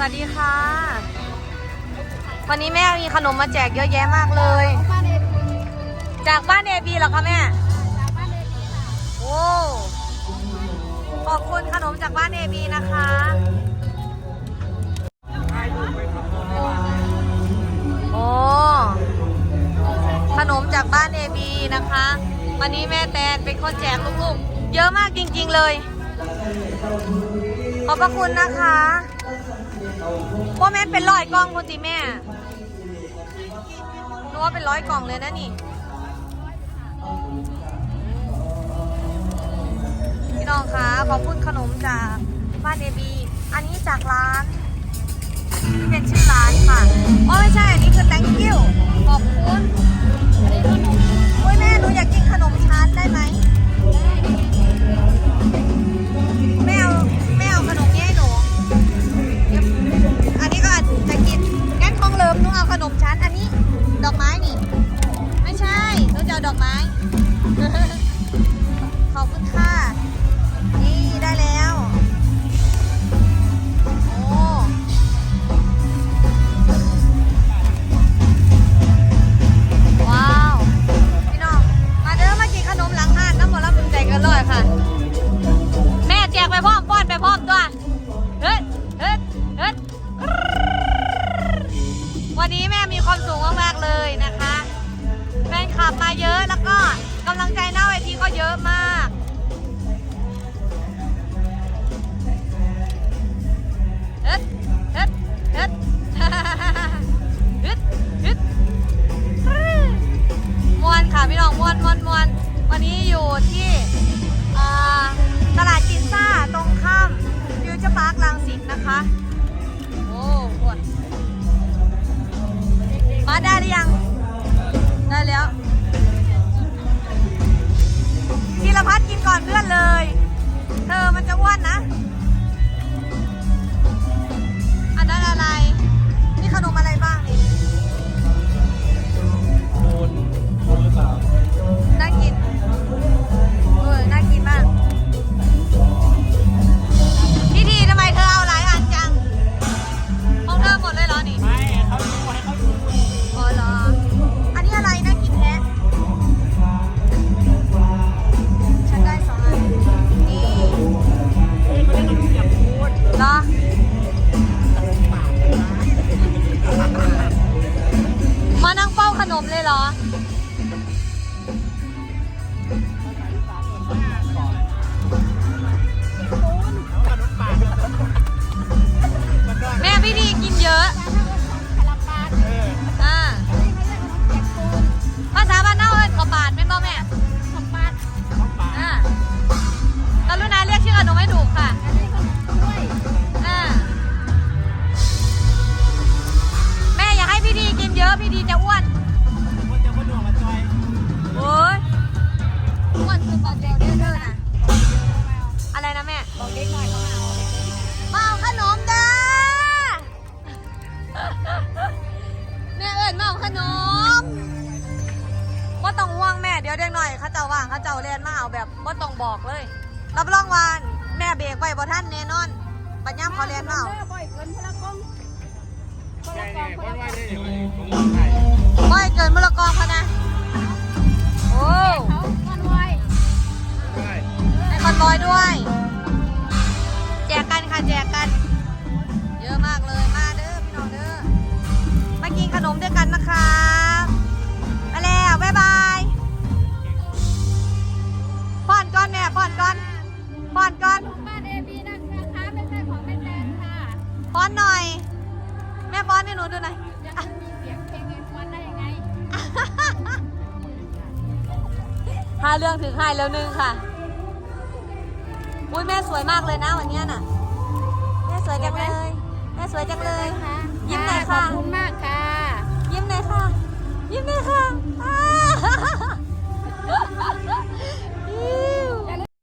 สวัสดีค่ะ วันนี้แม่มีขนมมาแจกเยอะแยะมากเลย จากบ้านเอบีเหรอคะแม่จากบ้านเอฟค่ะโอ้ขอบคุณขนมจากบ้านเอบีนะคะโอ้ขนมจากบ้านเอบีนะคะ วันนี้แม่แตนเป็นคนแจกลูกๆ เยอะมากจริงๆเลย ขอบพระคุณนะคะ พ่อแม่นเป็นร้อยกล่องคุณติแม่นึกว่าเป็นร้อยกล่องเลยนะนี่ พี่น้องคะขอบคุณขนมจากบ้านเอบี อันนี้จากร้านที่เป็นชื่อร้านค่ะ อ๋อไม่ใช่ อันนี้คือ thank you ขอบคุณ กันเลยค่ะ แม่แจกไปพร้อมป้อนไปพร้อมตัวเฮ้ยเฮ้ยเฮ้ยวันนี้แม่มีความสุขมากๆเลยนะคะแฟนคลับมาเยอะแล้วก็กำลังใจหน้าเวทีก็เยอะมากเฮ็ดเฮ็ดเฮ็ดเฮ็ดเฮ็ดมวนค่ะพี่น้องมวนมวนมวนวันนี้อยู่ที่ ตลาดจินซ่าตรงข้ามฟิวเจอร์พาร์คลังสิตนะคะ โอ้โห มเลยเหรอขนมปากมันก็แม่พี่ทีกินเยอะคาราบาสเอออ่านี่เขาเรียกขนมเปียกปูนภาษาบ้านเน่าเอิญขอบาทเป็นบ่แม่ขนมปัดขนมปากอ่ากรุณาเรียกชื่อขนมให้ถูกค่ะอันนี้ขนมกล้วยอ่า แม่อย่าให้พี่ดีกินเยอะ พี่ดีจะอ้วนคน เด็กเด้อเด้อนะอะไรนะแม่ บอกเด็กหน่อยเขามาเอาเด็กมาเอาขนมเด้อแม่เอิญมาเอาขนมว่าต้องห่วงแม่เดี๋ยวเด็กหน่อยเขาเจ้าว่างเขาเจ้าเรียนมาเอาแบบว่าต้องบอกเลย รับรองวานแม่เบรกไว้บ่ท่านแน่นอนปัญญามเขาเรียนมาเอาบ่อยเกินพละกงพละกเนี่งพคนละกว่างบ่อยเกินมลกองพะนะโอ้เขานไวใช่ ให้คอนบอยด้วย แจกกันค่ะแจกกัน เยอะมากเลยมาเด้อพี่น้องเด้อมากินขนมด้วยกันนะครับมาแล้วบ๊ายบายป้อนก้อนแม่ป้อนก้อนป้อนก้อนบ้านเอบีนะคะไม่ใช่ของแม่แตนค่ะป้อนหน่อย แม่ป้อนให้หนูดูหน่อยจะมีเสียงเพลงเงินวันได้ยังไงห้าเรื่องถึงห้าแล้วหนึงค่ะ อุ้ยแม่สวยมากเลยนะวันเนี้ยน่ะ แม่สวยจังเลย แม่สวยจังเลย ยิ้มหน่อยขอค่ะบคุณมากค่ะ ยิ้มหน่อยค่ะ ยิ้มหน่อยค่ะ